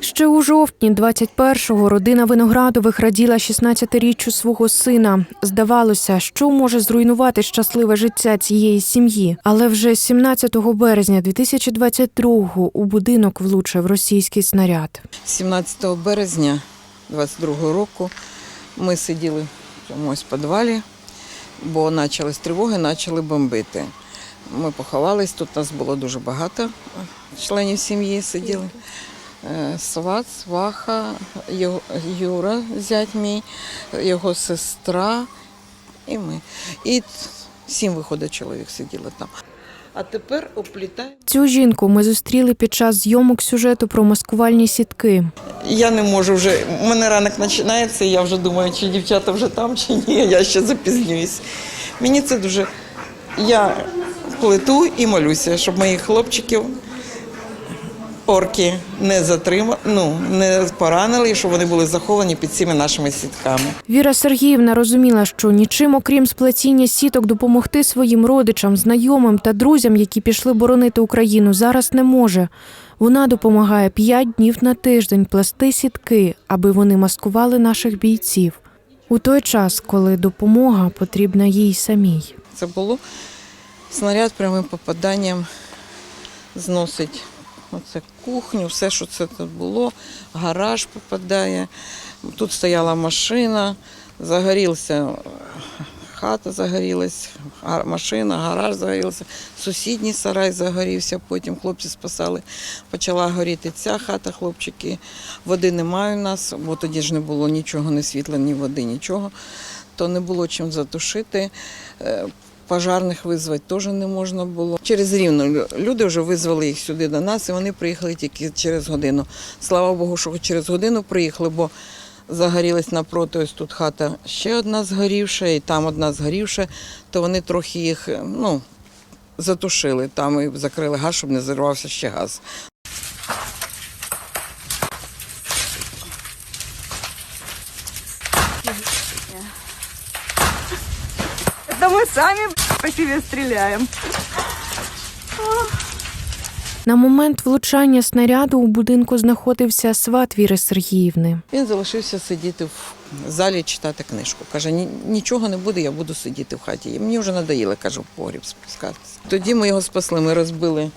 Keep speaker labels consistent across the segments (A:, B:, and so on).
A: Ще у жовтні 21-го родина Виноградових раділа 16-річчю свого сина. Здавалося, що може зруйнувати щасливе життя цієї сім'ї. Але вже 17 березня 2022-го у будинок влучив російський снаряд.
B: 17 березня 22 року ми сиділи в цьому ось підвалі, бо почались тривоги, почали бомбити. Ми поховались, тут нас було дуже багато членів сім'ї сиділи. Е, Сват, сваха, Юра, зять мій, його сестра і ми. І сім виходить чоловік сиділи там. А тепер оплітаємо.
A: Цю жінку ми зустріли під час зйомок сюжету про маскувальні сітки.
B: Я не можу вже. У мене ранок починається, і я вже думаю, чи дівчата вже там, чи ні. Я ще запізнююсь. Мені це дуже. Я плету і молюся, щоб моїх хлопчиків орки не затримали, ну не поранили, і щоб вони були заховані під цими нашими сітками.
A: Віра Сергіївна розуміла, що нічим, окрім сплетіння сіток, допомогти своїм родичам, знайомим та друзям, які пішли боронити Україну, зараз не може. Вона допомагає п'ять днів на тиждень плести сітки, аби вони маскували наших бійців. У той час, коли допомога потрібна їй самій.
B: Це було снаряд прямим попаданням зносить оце кухню, все, що це тут було, гараж попадає. Тут стояла машина, загорівся, хата загорілась, машина, гараж загорівся, сусідній сарай загорівся, потім хлопці спасали. Почала горіти ця хата, хлопчики. Води немає у нас, бо тоді ж не було нічого, ні світла, ні води, нічого. То не було чим затушити. Пожарних визвати теж не можна було. Через рівно люди вже визвали їх сюди до нас, і вони приїхали тільки через годину. Слава Богу, що через годину приїхали, бо загорілась напроти. Ось тут хата ще одна згорівша, і там одна згорівша, то вони трохи їх ну, затушили там і закрили газ, щоб не зірвався ще газ.
C: Это мы сами по себе стреляем.
A: На момент влучання снаряду у будинку знаходився сват Віри Сергіївни.
B: Він залишився сидіти в залі читати книжку. Каже, нічого не буде, я буду сидіти в хаті. І мені вже надоїло, каже, в погріб спускатися. Тоді ми його спасли, ми розбили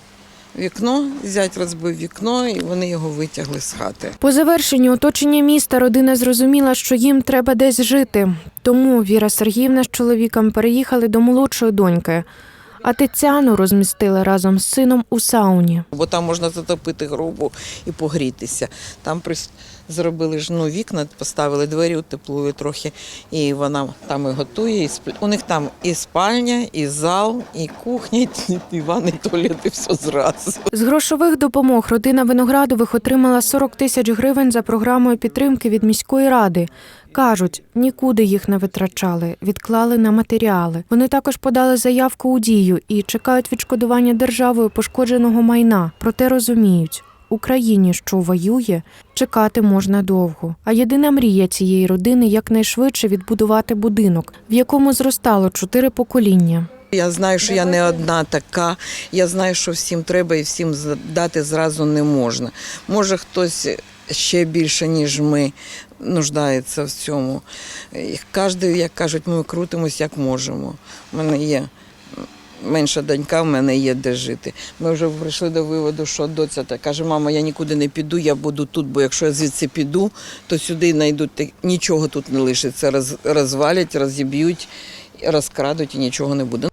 B: вікно, зять розбив вікно, і вони його витягли з хати.
A: По завершенню оточення міста родина зрозуміла, що їм треба десь жити. Тому Віра Сергіївна з чоловіком переїхали до молодшої доньки. А Тетяну розмістили разом з сином у сауні.
B: Бо там можна затопити грубу і погрітися. Там зробили ж ну, вікна, поставили двері, утеплили трохи, і вона там і готує. І сп... У них там і спальня, і зал, і кухня, і, ванна, і туалет, і все зразу.
A: З грошових допомог родина Виноградових отримала 40 тисяч гривень за програмою підтримки від міської ради. Кажуть, нікуди їх не витрачали, відклали на матеріали. Вони також подали заявку у дію і чекають відшкодування державою пошкодженого майна. Проте розуміють, Україні, що воює, чекати можна довго. А єдина мрія цієї родини якнайшвидше відбудувати будинок, в якому зростало чотири покоління.
B: Я знаю, що я не одна така. Я знаю, що всім треба і всім дати зразу не можна. Може, хтось ще більше, ніж ми, нуждається в цьому. Кожен, як кажуть, ми крутимось як можемо. У мене є менша донька, в мене є де жити. Ми вже прийшли до виводу, що доця та каже, мама, я нікуди не піду, я буду тут, бо якщо я звідси піду, то сюди знайдуть нічого тут не лишиться. Роз, розвалять, розіб'ють, розкрадуть і нічого не буде.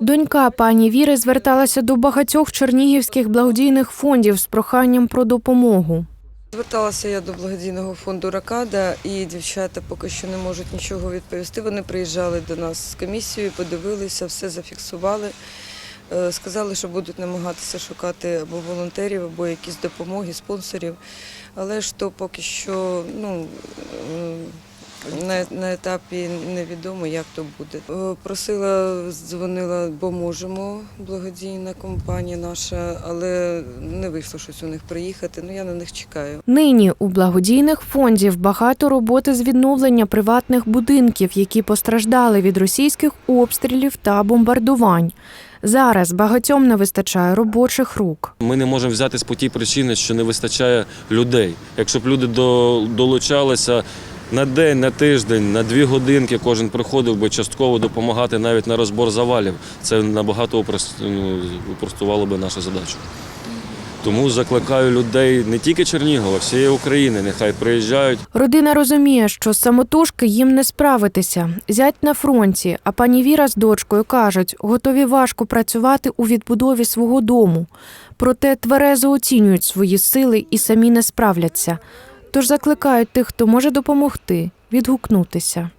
A: Донька пані Віри зверталася до багатьох чернігівських благодійних фондів з проханням про допомогу.
C: Зверталася я до благодійного фонду Ракада, і дівчата поки що не можуть нічого відповісти. Вони приїжджали до нас з комісією, подивилися, все зафіксували. Е, Сказали, що будуть намагатися шукати або волонтерів, або якісь допомоги, спонсорів. Але ж то поки що ну, на, на етапі невідомо, як то буде. Е, Просила, дзвонила, бо можемо, благодійна компанія наша, але не вийшло щось у них приїхати. Ну я на них чекаю.
A: Нині у благодійних фондів багато роботи з відновлення приватних будинків, які постраждали від російських обстрілів та бомбардувань. Зараз багатьом не вистачає робочих рук.
D: Ми не можемо взяти з по тій причини, що не вистачає людей. Якщо б люди до, долучалися на день, на тиждень, на дві годинки, кожен приходив би частково допомагати навіть на розбор завалів, це набагато ну, упростувало би нашу задачу. Тому закликаю людей не тільки Чернігова, всієї України, нехай приїжджають.
A: Родина розуміє, що самотужки їм не справитися. Зять на фронті, а пані Віра з дочкою кажуть, готові важко працювати у відбудові свого дому. Проте тверезо оцінюють свої сили і самі не справляться. Тож закликають тих, хто може допомогти, відгукнутися.